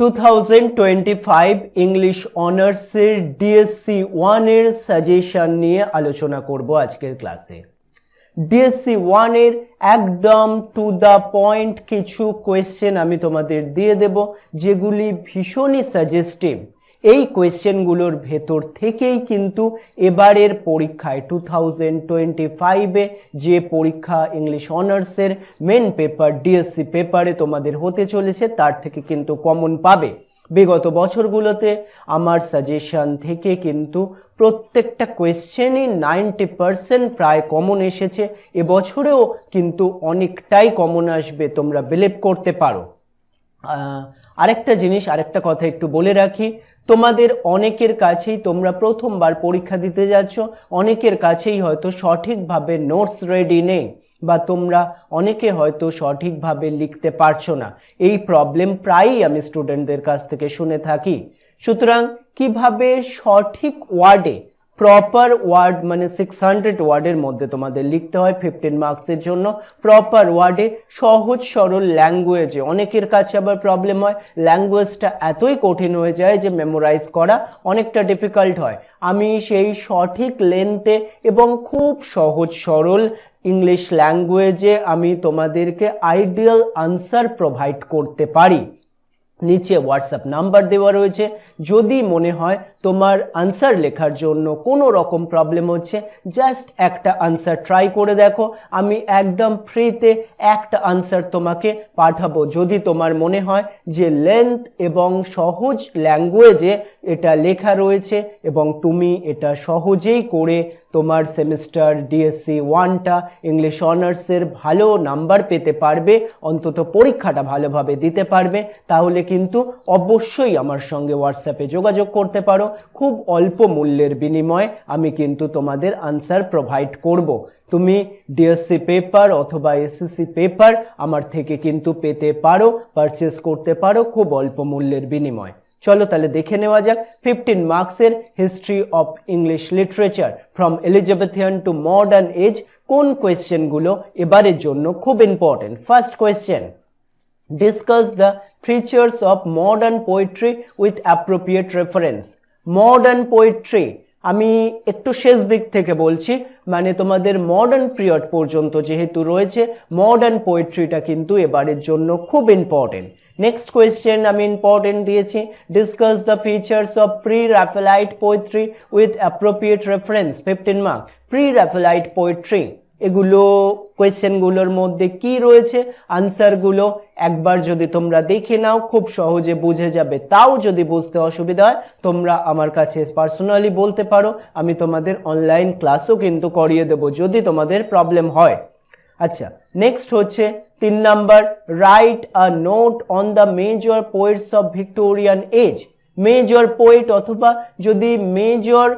Two thousand twenty five English অনার্সের DSC ওয়ানের suggestion নিয়ে আলোচনা করব আজকের ক্লাসে ডিএসসি ওয়ানের একদম টু দ্য পয়েন্ট কিছু কোয়েশ্চেন আমি তোমাদের দিয়ে দেব, যেগুলি ভীষণই সাজেস্টিভ এই কোয়েশ্চেনগুলোর ভেতর থেকেই কিন্তু এবারের পরীক্ষায় টু থাউজেন্ড টোয়েন্টি ফাইভে যে পরীক্ষা ইংলিশ অনার্সের মেন পেপার ডিএসসি পেপারে তোমাদের হতে চলেছে, তার থেকে কিন্তু কমন পাবে। বিগত বছরগুলোতে আমার সাজেশন থেকে কিন্তু প্রত্যেকটা কোয়েশ্চেনই নাইনটি পারসেন্ট প্রায় কমন এসেছে। এবছরেও কিন্তু অনেকটাই কমন আসবে, তোমরা বিলিভ করতে পারো। আরেকটা জিনিস, আরেকটা কথা একটু বলে রাখি। তোমাদের অনেকের কাছেই তোমরা প্রথমবার পরীক্ষা দিতে যাচ্ছ, অনেকের কাছেই হয়তো সঠিকভাবে নোটস রেডি নেই বা তোমরা অনেকে হয়তো সঠিকভাবে লিখতে পারছ না। এই প্রবলেম প্রায়ই আমি স্টুডেন্টদের কাছ থেকে শুনে থাকি। সুতরাং কীভাবে সঠিক ওয়ার্ডে প্রপার ওয়ার্ড মানে সিক্স হান্ড্রেড ওয়ার্ডের মধ্যে তোমাদের লিখতে হয় ফিফটিন মার্কসের জন্য। প্রপার ওয়ার্ডে সহজ সরল ল্যাঙ্গুয়েজে অনেকের কাছে আবার প্রবলেম হয় ল্যাঙ্গুয়েজটা এতই কঠিন হয়ে যায় যে মেমোরাইজ করা অনেকটা ডিফিকাল্ট হয়। আমি সেই সঠিক লেন্থে এবং খুব সহজ সরল ইংলিশ ল্যাঙ্গুয়েজে আমি তোমাদেরকে আইডিয়াল আনসার প্রোভাইড করতে পারি। নিচে হোয়াটসঅ্যাপ নাম্বার দেওয়া রয়েছে। যদি মনে হয় তোমার আনসার লেখার জন্য কোনো রকম প্রবলেম হচ্ছে জাস্ট একটা আনসার ট্রাই করে দেখো। আমি একদম ফ্রিতে একটা আনসার তোমাকে পাঠাবো। যদি তোমার মনে হয় যে লেন্থ এবং সহজ ল্যাঙ্গুয়েজে এটা লেখা রয়েছে এবং তুমি এটা সহজেই করে তোমার সেমিস্টার ডিএসসি ওয়ানটা ইংলিশ অনার্সের ভালো নাম্বার পেতে পারবে, অন্তত পরীক্ষাটা ভালোভাবে দিতে পারবে, তাহলে কিন্তু অবশ্যই আমার সঙ্গে হোয়াটসঅ্যাপে যোগাযোগ করতে পারো। খুব অল্প মূল্যের বিনিময়ে আমি কিন্তু তোমাদের আনসার প্রোভাইড করব। তুমি ডিএসসি পেপার অথবা এসএসসি পেপার আমার থেকে কিন্তু পেতে পারো পারচেস করতে পারো খুব অল্প মূল্যের বিনিময়। চলো তাহলে দেখে নেওয়া যাক ফিফটিন মার্কসের history of English literature from Elizabethan to modern age কোন কোয়েশ্চেনগুলো এবারের জন্য খুব important first question discuss the features of modern poetry with appropriate reference. Modern poetry, আমি একটু শেষ দিক থেকে বলছি মানে তোমাদের মডার্ন পিরিয়ড পর্যন্ত যেহেতু রয়েছে মডার্ন পোয়েট্রিটা কিন্তু এবারের জন্য খুব ইম্পর্টেন্ট নেক্সট কোয়েশ্চেন আমি ইম্পর্টেন্ট দিয়েছি। Discuss the features of pre Raphaelite poetry with appropriate reference fifteen mark pre Raphaelite poetry এগুলো কোয়েশ্চেনগুলোর মধ্যে কি রয়েছে? আনসারগুলো একবার যদি তোমরা দেখে নাও, খুব সহজে বুঝে যাবে। তাও যদি বুঝতে অসুবিধা হয়, তোমরা আমার কাছে পার্সোনালি বলতে পারো। আমি তোমাদের অনলাইন ক্লাসও কিন্তু করিয়ে দেবো, যদি তোমাদের প্রবলেম হয়। আচ্ছা নেক্সট হচ্ছে তিন number right a note on the major poets of Victorian age major poet অথবা যদি মেজর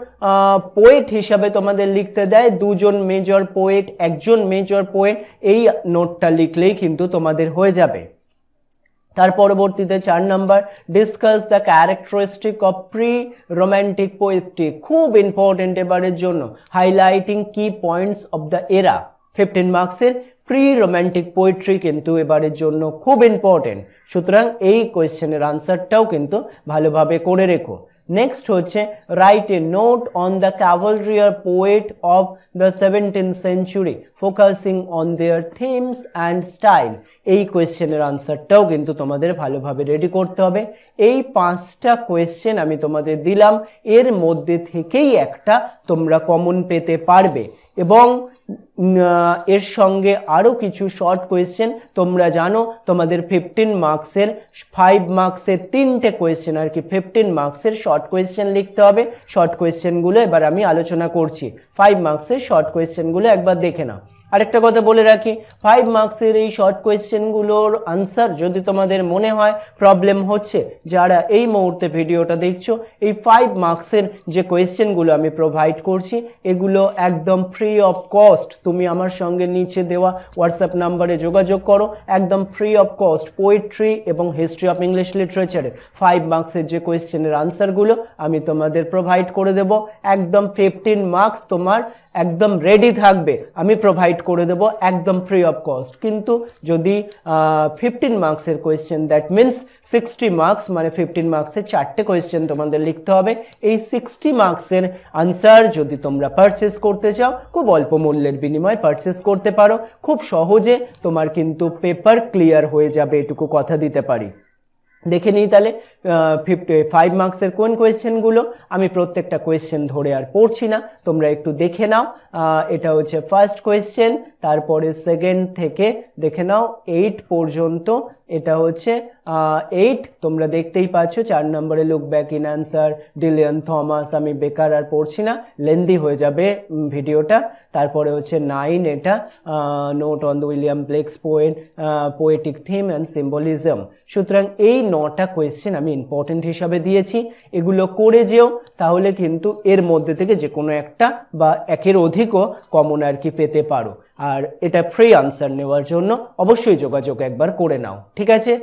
পোয়েট হিসাবে তোমাদের লিখতে দেয়, দুজন মেজর পোয়েট একজন মেজর পোয়েট এই নোটটা লিখলেই কিন্তু তোমাদের হয়ে যাবে। তার পরবর্তীতে চার number discuss the characteristic of pre romantic poetry খুব ইম্পর্টেন্ট এবারের জন্য highlighting key points of the era fifteen মার্কসের প্রি রোম্যান্টিক পোয়েট্রি কিন্তু এবারের জন্য খুব ইম্পর্টেন্ট সুতরাং এই কোয়েশ্চেনের আনসারটাও কিন্তু ভালোভাবে করে রেখো। নেক্সট হচ্ছে write a note on the cavalier poet of the seventeen century focusing on their themes and style এই কোয়েশ্চেনের আনসারটাও কিন্তু তোমাদের ভালোভাবে রেডি করতে হবে। এই পাঁচটা কোয়েশ্চেন আমি তোমাদের দিলাম, এর মধ্যে থেকেই একটা তোমরা কমন পেতে পারবে। এবং এর সঙ্গে আরও কিছু শর্ট কোয়েশ্চেন তোমরা জানো, তোমাদের ফিফটিন মার্কসের ফাইভ মার্কসের তিনটে কোয়েশ্চেন আর কি ফিফটিন মার্কসের শর্ট কোয়েশ্চেন লিখতে হবে। শর্ট কোয়েশ্চেনগুলো এবার আমি আলোচনা করছি। ফাইভ মার্কসের শর্ট কোয়েশ্চেনগুলো একবার দেখে নাও। আরেকটা কথা বলে রাখি ফাইভ মার্কসের এই শর্ট কোয়েশ্চেনগুলোর আনসার যদি তোমাদের মনে হয় প্রবলেম হচ্ছে, যারা এই মুহূর্তে ভিডিওটা দেখছ, এই ফাইভ মার্কসের যে কোয়েশ্চেনগুলো আমি প্রোভাইড করছি, এগুলো একদম ফ্রি অফ কস্ট তুমি আমার সঙ্গে নিচে দেওয়া হোয়াটসঅ্যাপ নাম্বারে যোগাযোগ করো, একদম ফ্রি অফ কস্ট পোয়েট্রি এবং হিস্ট্রি অফ ইংলিশ লিটারেচারের ফাইভ মার্কসের যে কোয়েশ্চেনের আনসারগুলো আমি তোমাদের প্রোভাইড করে দেব। একদম ফিফটিন মার্কস তোমার একদম রেডি থাকবে, আমি প্রোভাইড করে দেবো, একদম ফ্রি অফ কস্ট কিন্তু যদি ফিফটিন মার্কসের question that means sixty marks মানে ফিফটিন মার্কসের চারটে কোয়েশ্চেন তোমাদের লিখতে হবে। এই সিক্সটি মার্কসের আনসার যদি তোমরা পারচেস করতে চাও, খুব অল্প মূল্যের বিনিময়ে পারচেস করতে পারো। খুব সহজে তোমার কিন্তু পেপার ক্লিয়ার হয়ে যাবে, এটুকু কথা দিতে পারি। দেখে নিই তাহলে ফিফটি ফাইভ মার্কসের কোন কোয়েশ্চেনগুলো আমি প্রত্যেকটা কোয়েশ্চেন ধরে আর পড়ছি না, তোমরা একটু দেখে নাও। এটা হচ্ছে ফার্স্ট কোয়েশ্চেন তারপরে সেকেন্ড থেকে দেখে নাও এইট পর্যন্ত। এটা হচ্ছে এইট তোমরা দেখতেই পাচ্ছ, চার নম্বরে look back in anger Dylan Thomas আমি বেকার আর পড়ছি না লেন্দি হয়ে যাবে ভিডিওটা। তারপরে হচ্ছে নাইন এটা note on the William Blake's poet poetic theme and symbolism সুতরাং এই নটা কোয়েশ্চেন আমি ইম্পর্টেন্ট হিসাবে দিয়েছি। এগুলো করে যেও, তাহলে কিন্তু এর মধ্যে থেকে যে কোনো একটা বা একের অধিকও কমন আর কি পেতে পারো। আর এটা ফ্রি আনসার নেওয়ার জন্য অবশ্যই যোগাযোগ একবার করে নাও। ঠিক আছে?